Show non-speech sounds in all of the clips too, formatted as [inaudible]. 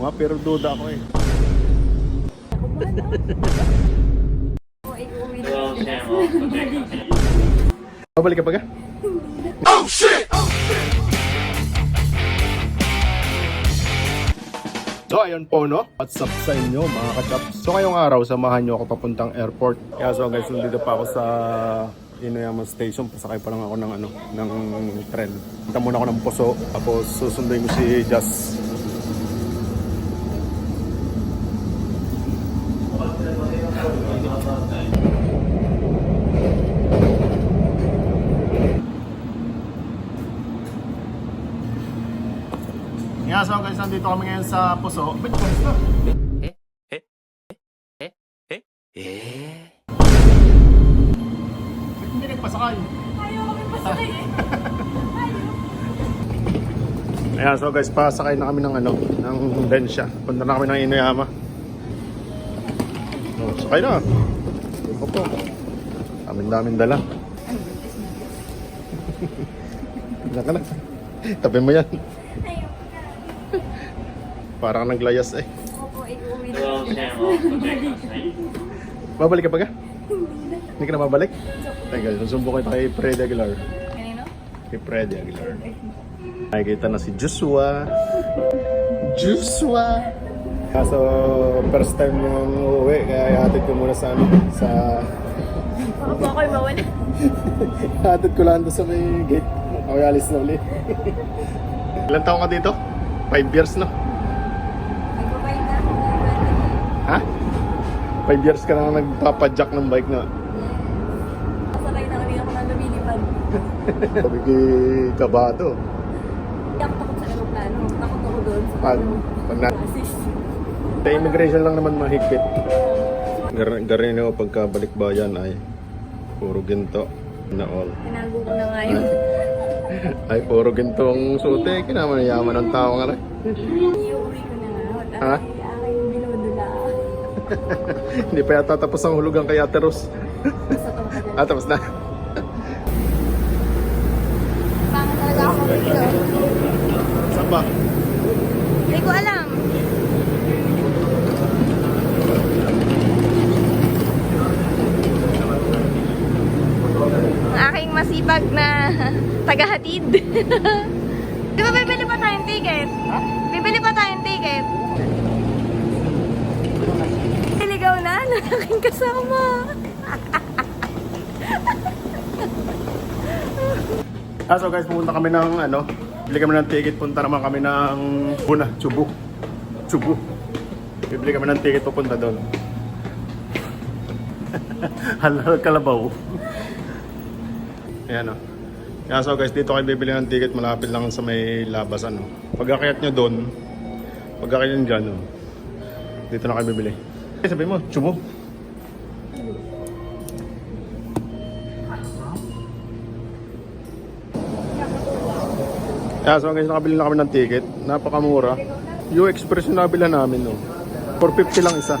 nga, pero duda ako eh. Babalik ka pa ka? So ayun po no, what's up sa inyo mga kachap So ngayong araw, samahan nyo ako papuntang airport. Kaya so guys, nandito pa ako sa Inuyama Station. Pasakay pa lang ako ng ano, ng tren. Punta muna ako ng Puso, tapos susunduin ko si Jazz Kaya so guys, nandito kami ngayon sa Puso Ba't na? Ba't hindi nagpasakay? Ayaw kami pasakay eh. Ayan, so guys, pasakay na kami ng ano, ng Densya. Punta na kami ng Inuyama. Oh, sakay na. Opo. Daming-daming dala. Diyan ka na. Tabi mo yan. Parang naglayas eh. Opo, iuwi na. [laughs] Babalik ka pa ka? Hindi ka na babalik? Teka, susumbo kita kay Freddy Aguilar. Kanino? Kay Freddy Aguilar. Nakikita na si Joshua. Joshua! Kaso, first time yung uuwi, kaya ihatid ko muna sa ano, sa... Baka po ako'y mawala. [laughs] Ihatid ko lang doon sa may gate. Ako alis na ulit. [laughs] Ilan taong ka dito? Five years na. Nagbabayad na ako. Ha? Five years ka na nagpapadjack ng bike na. Pasakay na ulit ako ng lumilipad. Sabi [laughs] kay Kabado. Hindi ako takot sa aeroplano. Takot ako doon sa Pag, pag na, assist. Sa immigration lang naman mahigpit. Gar garin ako pagkabalik bayan ay puro ginto na all. Tinago ko na nga yun. [laughs] Ay puro ginto ang suote, kinamayaman ng tao nga rin. Iuwi ko na nga. Ha? Hindi pa yata tapos ang hulugan kay Ate Ros. Basta tumatagal. Ah, tapos na. Pangit talaga ako dito. Saan ba? Hindi ko alam. Ang aking masipag na [laughs] tagahatid. [laughs] Di ba bibili pa tayong ticket? Pa ng aking kasama. Ah, so guys, pumunta kami ng ano, bili kami ng ticket, punta naman kami ng Buna, Chubu. Chubu. Bibili kami ng ticket pupunta doon. [laughs] Halal kalabaw. Ayan o. Kaya so guys, dito kayo bibili ng ticket, malapit lang sa may labas ano. Pag akayat nyo doon, pag akayat nyo dyan, oh, dito na kayo bibili. Sabi mo, Chubu. Kaya so guys, nakabili na kami ng ticket. Napakamura. Yung express yung nabila namin, no. 450 lang isa.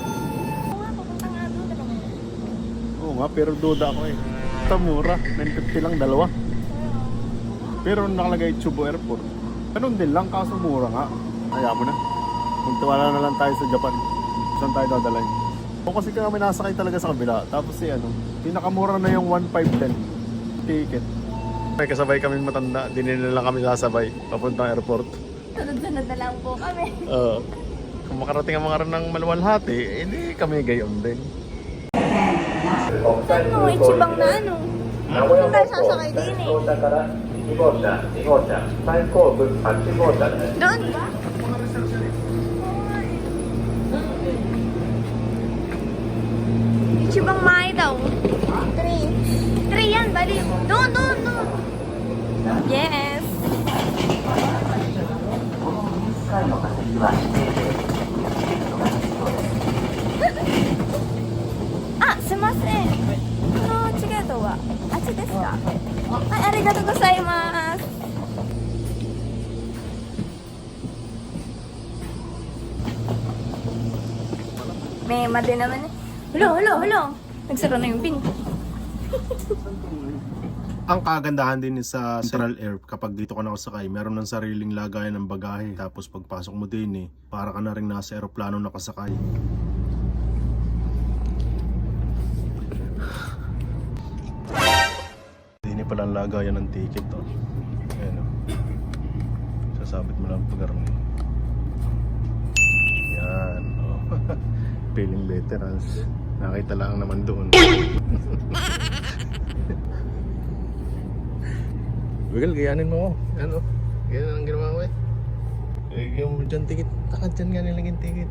Oo nga, pero duda ako eh. Ito mura, 950 lang dalawa. Pero nakalagay Chubo Airport. Ganun din lang, kaso mura nga. Kaya mo na. Magtiwala na lang tayo sa Japan. Saan tayo dadalay? O kasi kami nasakay talaga sa kabila. Tapos si ano, pinakamura na yung 1,510 ticket. May kasabay kami matanda, din lang kami sasabay papuntang airport. Sunod-sunod na lang po kami. [laughs] Oo. kung makarating ang mga rin ng maluwalhati, hindi eh, kami gayon din. Saan mo ichibang na ano? Hindi ano tayo sasakay din eh. Doon ba? Chibangmai daw. Three. Three yan, bali. Doon, doon, doon. Yes. [laughs] ah, sumasen. Ano, chigeto wa? Achi desu ka? Ay, arigatou gozaimasu. May madi naman eh. Hello, hello, hello. Nagsara na yung pinto. Ang kagandahan din sa Central Air kapag dito ka nakasakay, meron ng sariling lagayan ng bagahe. Tapos pagpasok mo din eh, para ka na rin nasa aeroplano nakasakay. Hindi pala ang lagayan ng ticket to. Ayan o. Sasabit mo lang pag Yan. Oh. [laughs] Feeling veterans. Nakita lang naman doon. [laughs] Wiggle, gayanin mo ako. Ano? Ganyan ang ginawa ko eh. Yung dyan ticket. Ah, dyan nga nilagyan ticket.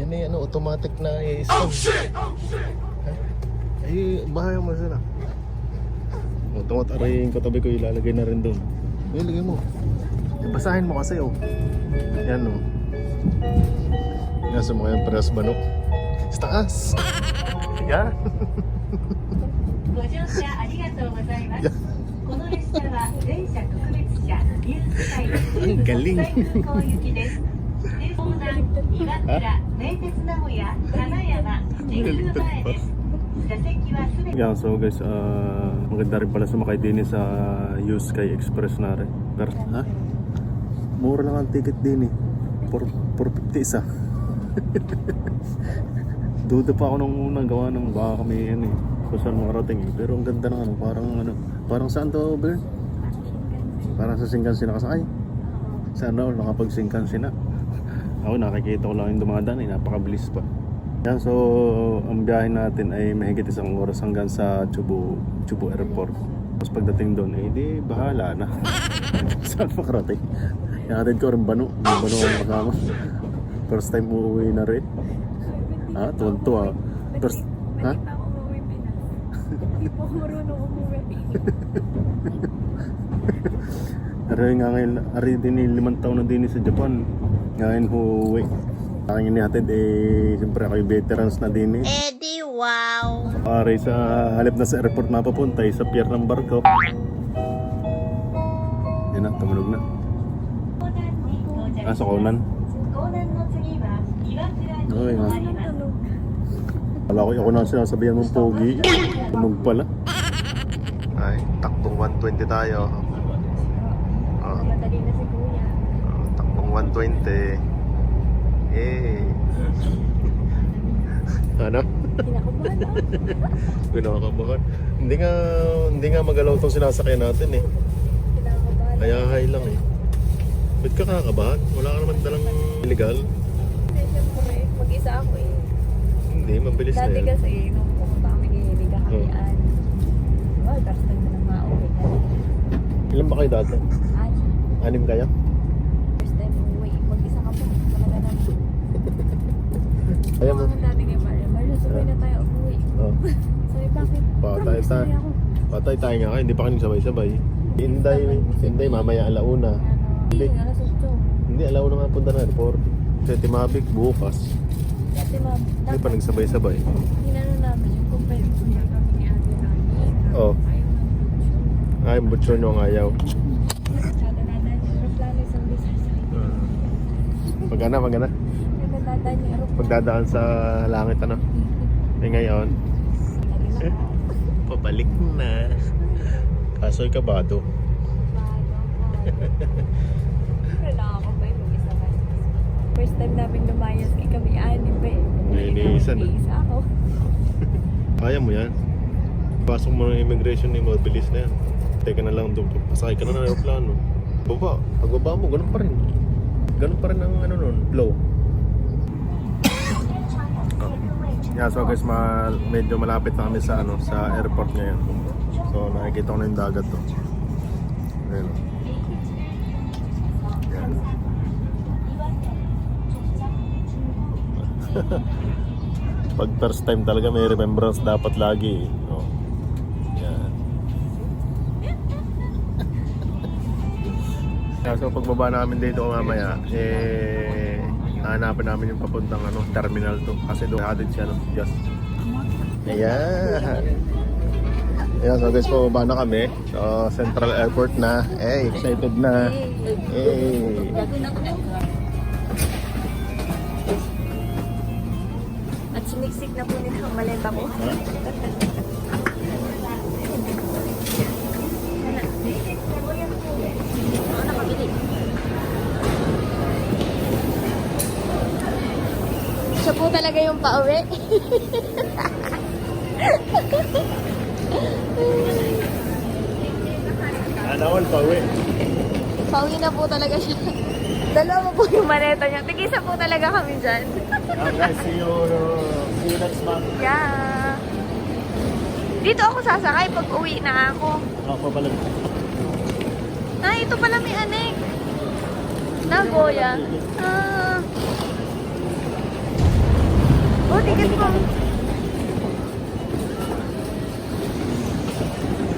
Yan eh, ano, automatic na i-stop. Oh shit! Oh shit! Ay, bahay mo sila. Automat arayin ko tabi ko ilalagay na rin doon. Eh, lagay mo. Basahin mo kasi oh. Yan oh sa mga peras manok. Sa taas! Yeah! yeah. Ang galing! Yeah, so guys, uh, maganda rin pala sumakay din sa Yuskay Express na rin. Pero, ha? Mura lang ang ticket din eh. 450 isa. Duda pa ako nung unang gawa ng baka kami yan eh. Kung saan makarating eh. Pero ang ganda ng ano, parang ano, parang saan to, Bern? Parang sa Shinkansen nakasakay. Sana all nakapag Shinkansen na. [laughs] Ako nakikita ko lang yung dumadaan eh, napakabilis pa. Yan, so ang biyahe natin ay mahigit isang oras hanggang sa Chubu, Chubu Airport. Tapos pagdating doon, eh di bahala na. [laughs] Saan makarating? Nakatid ko rin bano. May bano ang kasama. First time uuwi na rin. Ha? Tuwan-tuwa. First... Ha? Hindi po ako marunong umuwi. Aray nga ngayon, din eh, limang taon na din eh sa Japan. Ngayon huwi. Sa akin inihatid eh, siyempre ako yung veterans na din eh. Eh di wow! Aray sa halip na sa airport mapapunta eh, sa pier ng barko. Yan na, tumulog na. Ah, sa Conan? Okay nga. Kala ako na sinasabihan mong pogi. Tunog pala. Ay, takbong 120 tayo. Oh. Madali. Oh, takbong 120. Eh. [laughs] ano? Kinakabahan. hindi nga hindi nga magalaw tong sinasakyan natin eh. Kaya high lang eh. Ba't ka kakabahan? Wala ka naman dalang illegal. Mag-isa ako eh. Hindi, mabilis na Dati kasi, nung pumunta kami ni Liga Oh. Kamian. Wow, first time na mauwi ka. Ilan ba kayo dati? Ay, Anim kaya? first time umuwi. Mag-isa ka po. Talaga naman. Kaya mo. Ang dati kay Mario. Mario, sabay na tayo umuwi. Oh. [laughs] Sabi, bakit? Patay tayo. Patay tayo nga kayo, hindi pa kami sabay-sabay. Hinday, hinday, mamaya alauna. Hindi, alas 8. Hindi, alauna nga punta na airport. Kasi Timabik, bukas. Dati ma'am, Hindi pa nagsabay-sabay. Hinano namin yung compare kami ni Ate Rani. Oh. Ayaw Ay, butcher nyo ang ayaw. Magana, magana. Pagdadaan sa langit, ano? Eh ngayon, Eh? pabalik na. Kaso'y kabado. Pero [laughs] nakakabay nung isa ka. First time namin lumayas kay kami anim pa eh. May iniisa na. Isa ako. [laughs] Kaya mo yan. Pasok mo ng immigration ni mabilis na yan. Teka na lang doon. Pasakay ka na ng aeroplano. Baba. Pagbaba mo, ganun pa rin. Ganun pa rin ang ano nun, flow. [coughs] Yeah, so guys, ma medyo malapit na kami sa ano sa airport ngayon. So nakikita ko na yung dagat to. Ayun. [laughs] Pag first time talaga may remembrance dapat lagi. Oh. Yan. Yeah, [laughs] so pagbaba namin dito mamaya, eh, hanapin namin yung papuntang ano, terminal to. Kasi doon hatid siya, no? Just. Ayan. Ayan, so guys, pababa na kami. So, Central Airport na. Eh, excited na. Eh. Narinig na po nila ang maleta ko. Siya po talaga yung pauwi. Anawal pauwi. Pauwi na po talaga siya. Dalawa po yung maneta niya. Tigisa po talaga kami dyan. okay, see you next month. yeah. Dito ako sasakay pag uwi na ako. Ako pala. Ah, ito pala may anek. Nagoya. Ah. Oh, ticket po.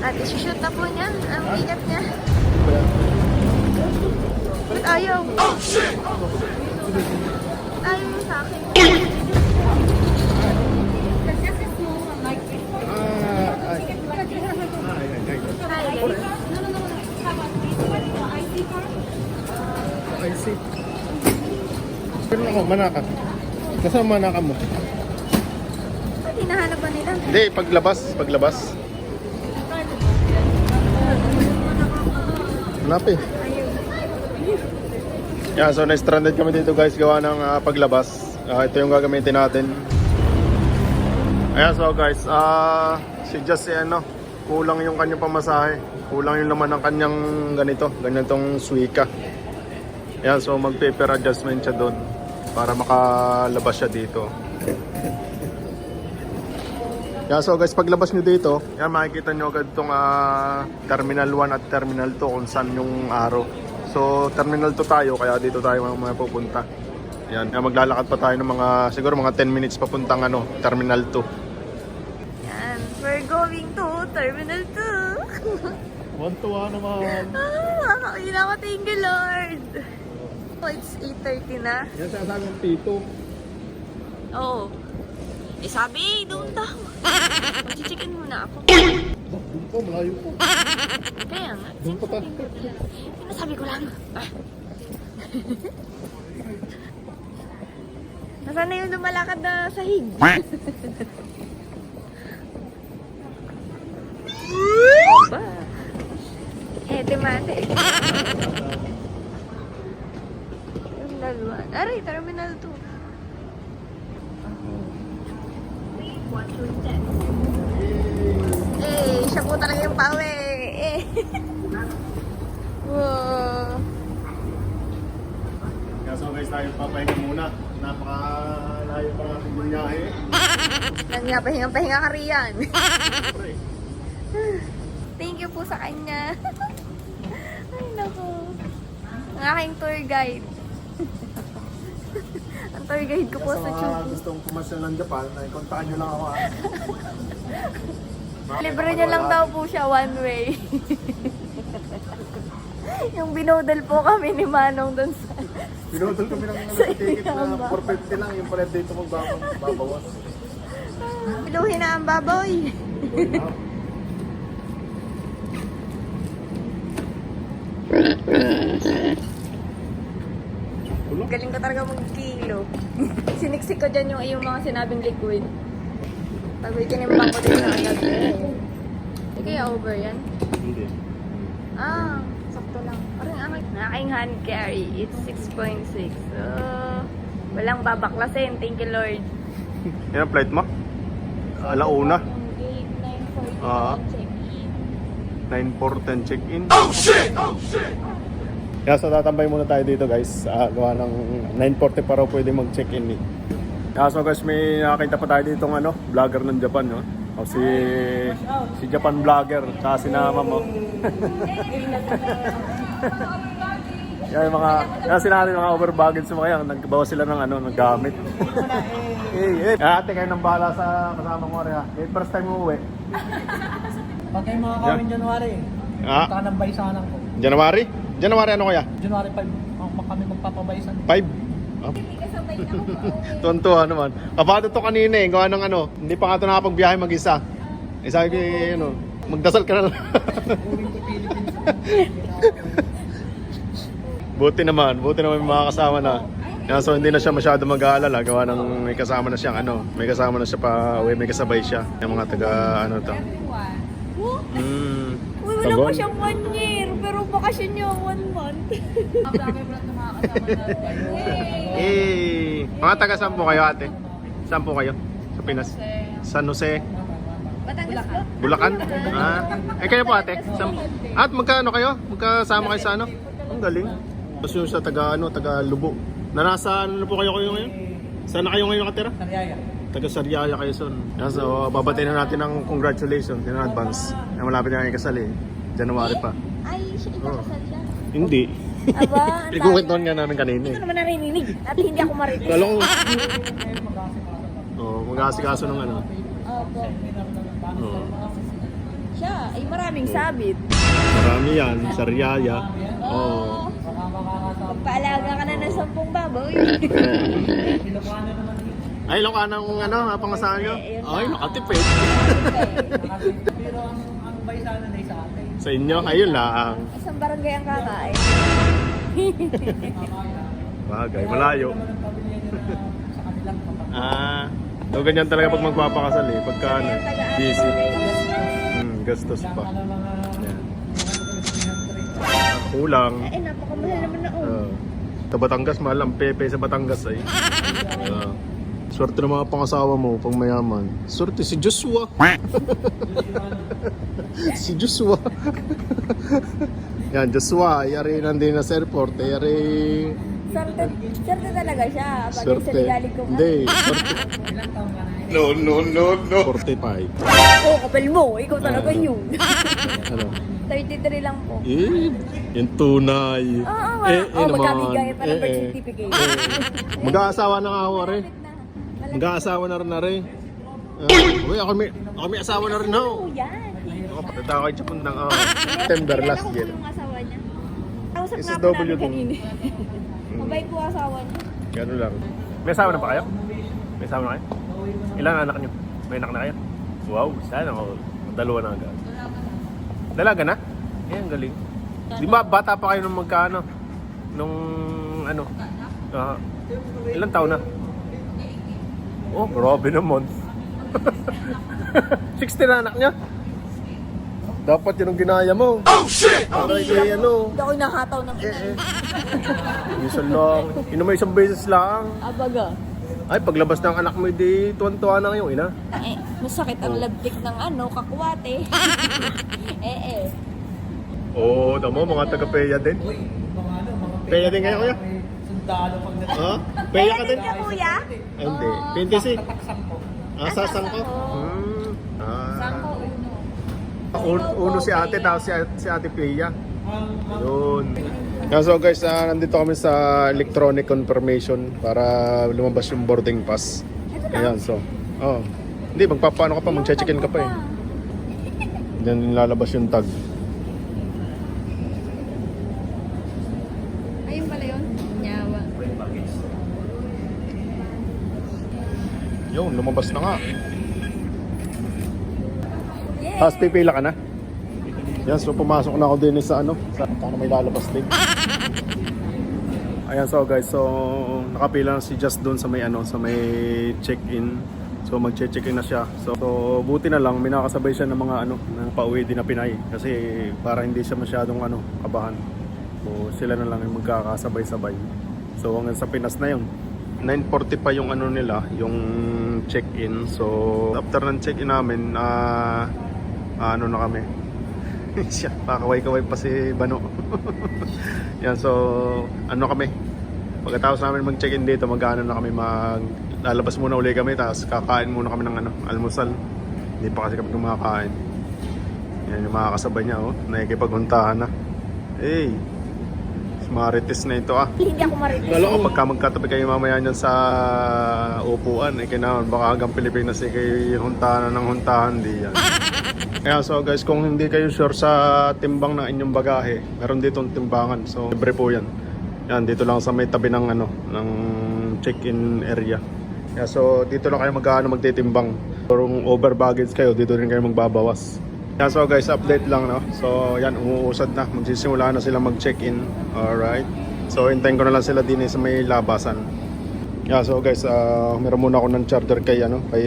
At isushoot na po niya. Ang bigat niya. Ba't ayaw? Oh, shit! Ayaw mo sa akin. Ah, ay. Ay, ay, ay. Hi, guys. See. Pero ako, manaka. Kasama manaka mo? Ba't hinahanap ba nila? Hindi, paglabas. Paglabas. Hanap eh. Yeah, so na-stranded kami dito guys gawa ng ah, paglabas. Ah, ito yung gagamitin natin. Ayan, so guys, ah si Just si ano, kulang yung kanyang pamasahe. Kulang yung laman ng kanyang ganito, ganitong suika. Ayan, so mag-paper adjustment siya doon para makalabas siya dito. Yeah, so guys, paglabas nyo dito, yan makikita nyo agad itong ah, Terminal 1 at Terminal 2 kung saan yung araw. So, Terminal 2 tayo, kaya dito tayo mga, mga pupunta. Yan, yan, maglalakad pa tayo ng mga, siguro mga 10 minutes papuntang ano, Terminal 2. Yan. We're going to Terminal 2. Wantuwa naman. ah, ako. Thank you, Lord. Oh, it's 8.30 na. Yan siya sabi ng Tito. Oo. Oh. Eh, sabi, doon daw. Mag-chicken muna ako. Doon po, malayo po. Kaya nga. Doon pa tayo. Nasabi ko lang. Ah. [laughs] Nasaan na yung lumalakad na sahig? Aba. Eh, timate. Terminal 1. Aray, Terminal 2. Eh, siya po talaga yung pawe. Eh. [laughs] wow. Kaya so guys, tayo papahinga muna. Napakalayo pa natin yung biyahe. [laughs] Nangya, pahinga-pahinga ka riyan. [laughs] Thank you po sa kanya. Ay, nako. Ang aking tour guide. [laughs] Ang tour guide ko po sa sa mga gustong pumasya ng Japan, ay kontakin nyo lang ako ha. [laughs] Libre niya lang daw po siya one way. [laughs] yung binodal po kami ni Manong doon sa... Pinutol kami ng Sa ticket na Iyamba. 450 lang, yung pala dito magbabawas. Piluhin na ang baboy. Galing ko talaga mag-kilo. [laughs] Siniksik ko dyan yung, yung mga sinabing liquid. Pag may tinimbang ko din na agad. Hindi kaya over yan? Hindi. Ah, sakto lang. Parang ang aking hand carry, it's 6.6. So, walang babaklasin. Thank you, Lord. [laughs] Yan ang flight mo? Alauna. Yung gate 9.40 Ah. check-in. 9.410 check-in. Oh shit! Oh shit! Kaya so tatambay muna tayo dito guys. Ah, gawa ng 9.40 pa raw pwede mag-check-in eh. Kaya so guys, may nakakita pa tayo dito ng ano, vlogger ng Japan, no? O si si Japan vlogger, tsaka si Nama mo. [laughs] yan yung mga, yan sila mga over baggage sa mga yan, nagbawa sila ng ano, ng gamit. [laughs] eh, eh. Ate kayo nang bahala sa kasama mo rin ha. Eh, first time mo uwi. Pag kayo makakawin January, Ah, ng baysanan ko. January? January ano kaya? January 5, ang- kami magpapabaysan. 5? Oh. Tuwan-tuwa naman. Kabado to kanina eh. Gawa ng ano. Hindi pa nga ito nakapagbiyahe mag-isa. Eh sabi ko eh, ano, magdasal ka na lang. [laughs] buti naman. Buti naman may mga kasama na. Kaya so hindi na siya masyado mag-aalala. Gawa ng may kasama na siyang ano. May kasama na siya pa uwi. May kasabay siya. Yung mga taga ano to. Uy, wala pa siyang one year, pero bakasyon niya one month. [laughs] eh. Mga taga saan po kayo ate? Saan po kayo? Sa Pinas? San Jose? Batangas po? Bulacan? Ah. Eh kayo po ate? Saan? At magkaano kayo? Magkasama kayo sa ano? Ang galing. Tapos yung sa taga ano, taga Lubo. Na nasa ano po kayo kayo ngayon? Saan na kayo ngayon nakatira? Sariaya. Taga Sariaya kayo son. So, babatay na natin ng congratulations in advance. Na malapit na kayo kasali. January pa. Ay, siya ikakasal siya. Hindi. Aba, ang Ikukwento nga namin kanina Hindi eh. ko naman naririnig. At hindi ako marinig. Kala ko... [laughs] Oo, mag-aasikaso ng ano. Opo. Oo. Siya, ay maraming sabit. Marami yan, Sariaya. Oo. Baka makakatawa. Magpaalaga ka na ng sampung baboy. Ilocano. [laughs] Ay, Ilocana kung ano, ha, pangasahan nyo? Ay, nakatipid. [laughs] Nakati- Pero ang, ang baysanan ay sa atin. Sa inyo, ayun lang. Isang barangay ang kakain. [laughs] Bagay, malayo. Ah, so ganyan talaga pag magpapakasal eh. Pagka ano, busy. Hmm, gastos pa. Yan. Kulang. Eh, napakamahal naman na oh. Uh, sa Batangas, mahal ang pepe sa Batangas ay. Uh, swerte ng mga pangasawa mo pang mayaman. Swerte si Joshua. [laughs] si Joshua. Yan, Joshua, yari nandun na sa airport. eh, Yari... Swerte, swerte talaga siya. Pag sa Swerte. nilalig ko. Hindi, swerte. Ilang taon ka na? No, no, no, no. 45. Oo, kapal mo. Ikaw talaga Ah. yun. Ano? 33 lang po. Eh, yung tunay. Oo, oo. Eh, eh, oh, naman. magkabigay pa ng Eh, birth eh. certificate. Mag-aasawa na nga ako. Malapit Mag-aasawa na rin na rin. Uh, uy, ako may, ako may asawa na rin na. ako. Yan. Ako, [laughs] ako sa pundang uh, September Kilala last ko po year. yung asawa niya. Kausap nga po namin to. kanina. Mm. Mabait po asawa niya. Gano'n lang. May asawa na ba kayo? May asawa na kayo? Ilan anak niyo? May anak na kayo? Wow, sana ako. Dalawa na agad. Dalaga na? Eh, ang galing. Di ba bata pa kayo nung magkano? Nung ano? Ah, ilang taon na? Oh, grabe naman. [laughs] 60 na anak niya? Dapat yun ang ginaya mo. Oh, shit! Para kay ano. Hindi ako nakataw ng. Eh, eh. Isa lang. Inom mo isang beses lang. Abaga. Ay, paglabas ng anak mo, di tuwan-tuwa na yung ina. Eh, masakit ang labdik ng ano, kakwate. [laughs] eh, eh. Oo, oh, tamo, mga taga-peya din. Uy, mga ano, mga Peya din kayo, kuya? Sundalo pagdating. Ha? Peya ka din? Kaya kuya? Ay, hindi. 26. Tataksan ko. Ah, sasang ko? Hmm. Ah. Uno. Un- uno si ate, tapos si, si ate. Ang Yun. Yeah, so guys, ah, nandito kami sa electronic confirmation para lumabas yung boarding pass. Ayan, so. Oh. Hindi, magpapaano ka pa, mag-check-in ka pa eh. Diyan lalabas yung tag. Ayun pala yun. Nyawa. Yun, lumabas na nga. Tapos pipila ka na. Yan, so pumasok na ako din sa ano, sa paano may lalabas din. Ayan, so guys, so nakapila na si Just doon sa may ano, sa may check-in. So mag-check-in na siya. So, so buti na lang, may nakasabay siya ng mga ano, ng pauwi din na Pinay. Kasi para hindi siya masyadong ano, kabahan. So sila na lang yung magkakasabay-sabay. So hanggang sa Pinas na yun. 9.40 pa yung ano nila, yung check-in. So after ng check-in namin, ah ano na kami. [laughs] Siya, pakaway-kaway pa si Bano. [laughs] Yan, so ano kami. Pagkatapos namin mag-check-in dito, mag-ano na kami, mag lalabas muna uli kami, tapos kakain muna kami ng ano, almusal. Hindi pa kasi kami kumakain. Yan yung mga kasabay niya, oh. Nakikipaghuntahan na. Hey, Marites na ito ah. Hindi ako marinig. Lalo ko magka magkatabi kayo mamaya niyan sa upuan. Eh, kailangan baka hanggang Pilipinas eh kayo huntahan ng huntahan di yan. [laughs] Kaya so guys, kung hindi kayo sure sa timbang ng inyong bagahe, meron ditong timbangan. So, libre po yan. Yan, dito lang sa may tabi ng ano, ng check-in area. Kaya so, dito lang kayo mag-ano magtitimbang. Kung over baggage kayo, dito rin kayo magbabawas. Yan, so guys, update lang, no? So, yan, umuusad na. Magsisimula na sila mag-check-in. Alright. So, hintayin ko na lang sila din eh sa may labasan. Yeah, so guys, uh, meron muna ako ng charter kay, ano, kay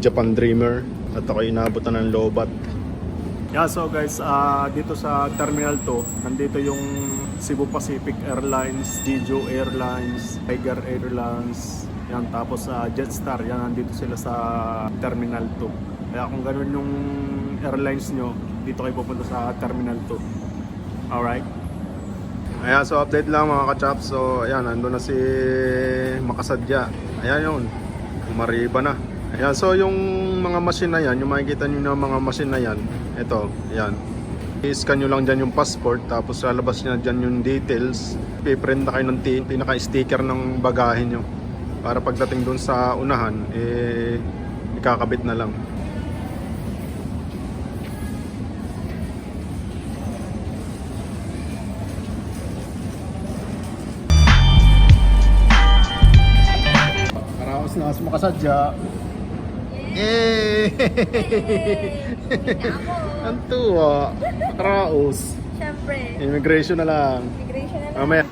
Japan Dreamer. At ako inabot na ng lobat. Yeah, so guys, ah, dito sa Terminal 2, nandito yung Cebu Pacific Airlines, Jeju Airlines, Tiger Airlines, yan, tapos sa Jetstar, yan, nandito sila sa Terminal 2. Kaya kung ganun yung airlines nyo, dito kayo pupunta sa Terminal 2. Alright? Ayan, so update lang mga kachap. So, ayan, nandun na si Makasadya. Ayan yun, umariba na. Ayan, so yung mga machine na yan, yung makikita nyo na mga machine na yan, ito, ayan. I-scan nyo lang dyan yung passport, tapos lalabas nyo dyan yung details. Piprint na kayo ng pinaka-sticker ng bagahe nyo. Para pagdating dun sa unahan, eh, ikakabit na lang. Karaos na, makasadya. Eh! [laughs] Ang tuwa. Karaos. Siyempre. Immigration na lang. Migration na lang. Mamaya.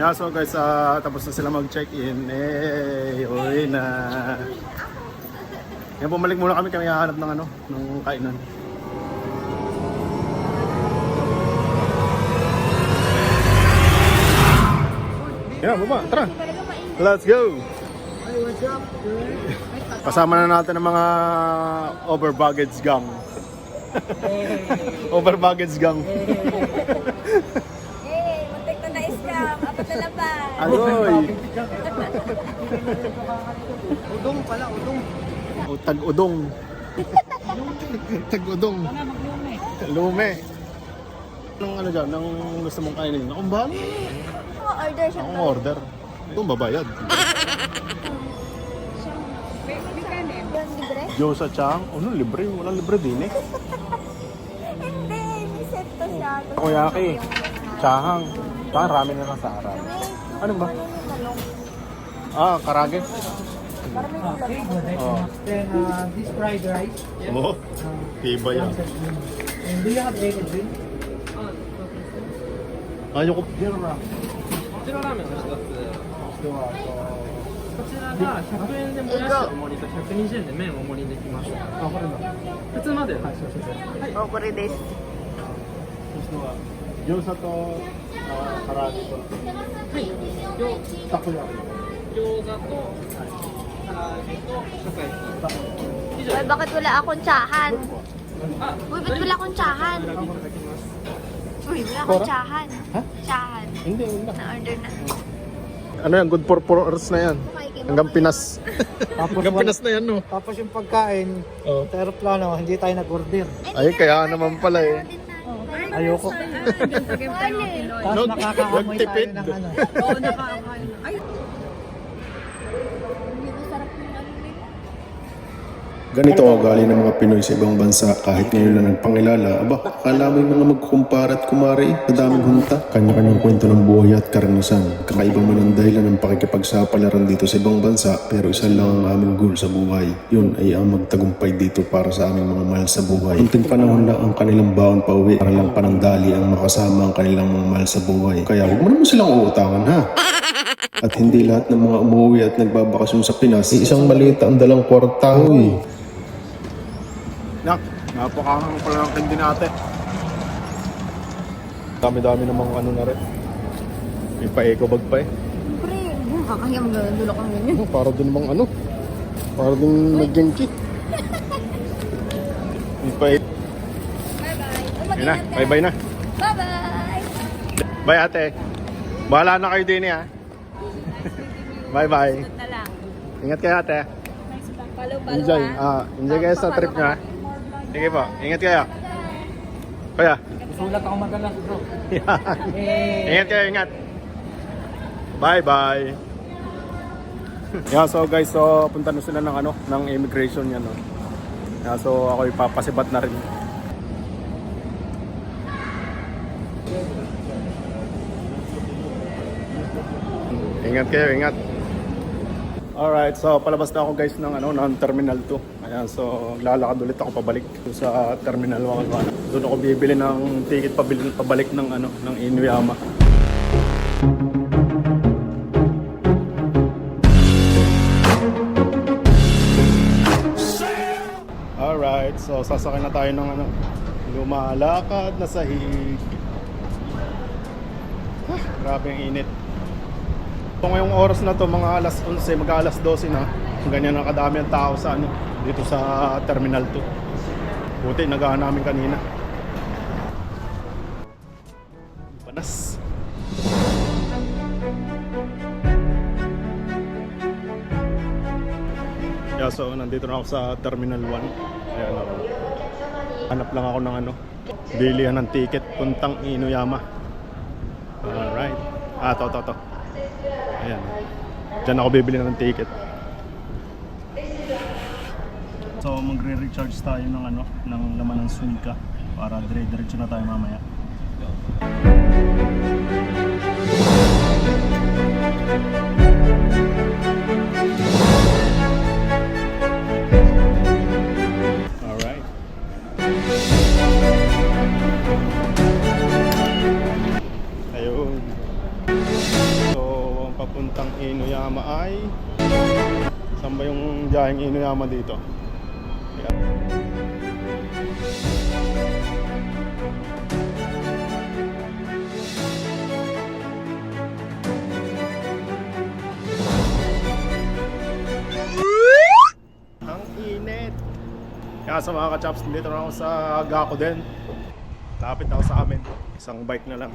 Yeah, so guys, ah, tapos na sila mag-check-in. Eh, uwi na. Yan, bumalik muna kami kami hahanap ng ano, ng kainan. Yeah, baba, tara. Talaga mainit. Let's go! [laughs] Kasama na natin ang mga over baggage gang. over baggage gang. Hey, muntik na na-scam. Apat na laban. Agoy! Udong pala, udong. O, tag-udong. tag-udong. Lume. Anong ano dyan? Anong gusto mong kainin? Akong bahala. Ako order siya. Akong order. Ito babayad. [laughs] Joe sa Chang. Ano, libre? Walang libre din eh. [laughs] Hindi, may set to siya. Takoyaki. Chahang. Chahang ramen na lang sa aral. Ano ba? Ah, karage. Okay, good. Oh. Then uh, this fried rice. Oh, uh, tiba yan. Ah. And do you have any drink? Ayoko. Pero ramen. Pero ramen. こちらが100円でもやし大盛りと120円で麺大盛りできますあ、これだ。普通まではいそうそうそうはい Oh,これです。 Diyosa to ah, karage to. はい餃 Takoyaki. 餃子と唐揚げとたこ焼き以上 Ay, bakit wala akong tsahan? あ Uy, ba't wala akong tsahan? 選びいただきます Uy, wala akong tsahan. Ha? Tsahan. Hindi, wala. Na-order na. Ano yan? Good for 4 hours na yan. Hanggang Pinas. Tapos, Hanggang wala- Pinas na yan, no? tapos yung pagkain, Oh. sa aeroplano, hindi tayo nag-order. Ay, kaya naman pala eh. Ayoko. Tapos Nag- nakakaamoy tayo nagtipid. ng ano. Ganito ang ugali ng mga Pinoy sa ibang bansa kahit ngayon lang nagpangilala. Aba, akala mo yung mga magkukumpara at kumari sa daming hunta. Kanya-kanyang kwento ng buhay at karanasan. Kakaiba man ang dahilan ng pakikipagsapalaran dito sa ibang bansa pero isa lang ang aming goal sa buhay. Yun ay ang magtagumpay dito para sa aming mga mahal sa buhay. Kunting panahon lang ang kanilang baon pa uwi para lang panandali ang makasama ang kanilang mga mahal sa buhay. Kaya huwag mo naman silang uutangan ha. At hindi lahat ng mga umuwi at nagbabakasyon sa Pinas isang maliit ang dalang kwarta. Uy, Nak, napakahang pala ng candy natin. Dami-dami namang ano na rin. May pa-eco bag pa eh. Siyempre, hmm, kakaya magdulok ang ganyan. Oh, para din namang ano. Para din nag-genki. May [laughs] pa-eco. Bye-bye. Na, bye-bye na. Bye-bye. Bye ate. Bahala na kayo din eh ha. [laughs] Bye-bye. Ingat kayo ate. Enjoy. ha. Ah, enjoy kayo sa trip nyo ha. Sige po, ingat kayo. Kuya. Sulat ako madalas, bro. Yeah. [laughs] Ingat kayo, ingat. Bye-bye. yeah, so guys, so punta na sila ng ano, ng immigration yan, no. Yeah, so ako ipapasibat na rin. Ingat kayo, ingat. Alright, so palabas na ako guys ng ano, ng Terminal 2. Ayan, so lalakad ulit ako pabalik sa Terminal 1. Doon ako bibili ng ticket pabili, pabalik ng ano, ng Inuyama. Alright, so sasakay na tayo ng ano, Lumalakad na sahig. Ah, grabe ang init. So ngayong oras na to, mga alas 11, mag alas 12 na. Ganyan ang kadami ang tao sa ano, dito sa Terminal 2. Buti, nagahan namin kanina. Panas. Yeah, so nandito na ako sa Terminal 1. Ayan ako. Hanap lang ako ng ano, bilihan ng ticket puntang Inuyama. Alright. Ah, to, to, to. Ayan. Diyan ako bibili ng ticket. So magre-recharge tayo ng ano, ng laman ng Suica para dire-diretso na tayo mamaya. Alright. Ayun. So, ang papuntang Inuyama ay Saan yung biyaheng Inuyama dito? Kaya sa mga kachaps, dito na ako sa Gako din. Lapit ako sa amin. Isang bike na lang.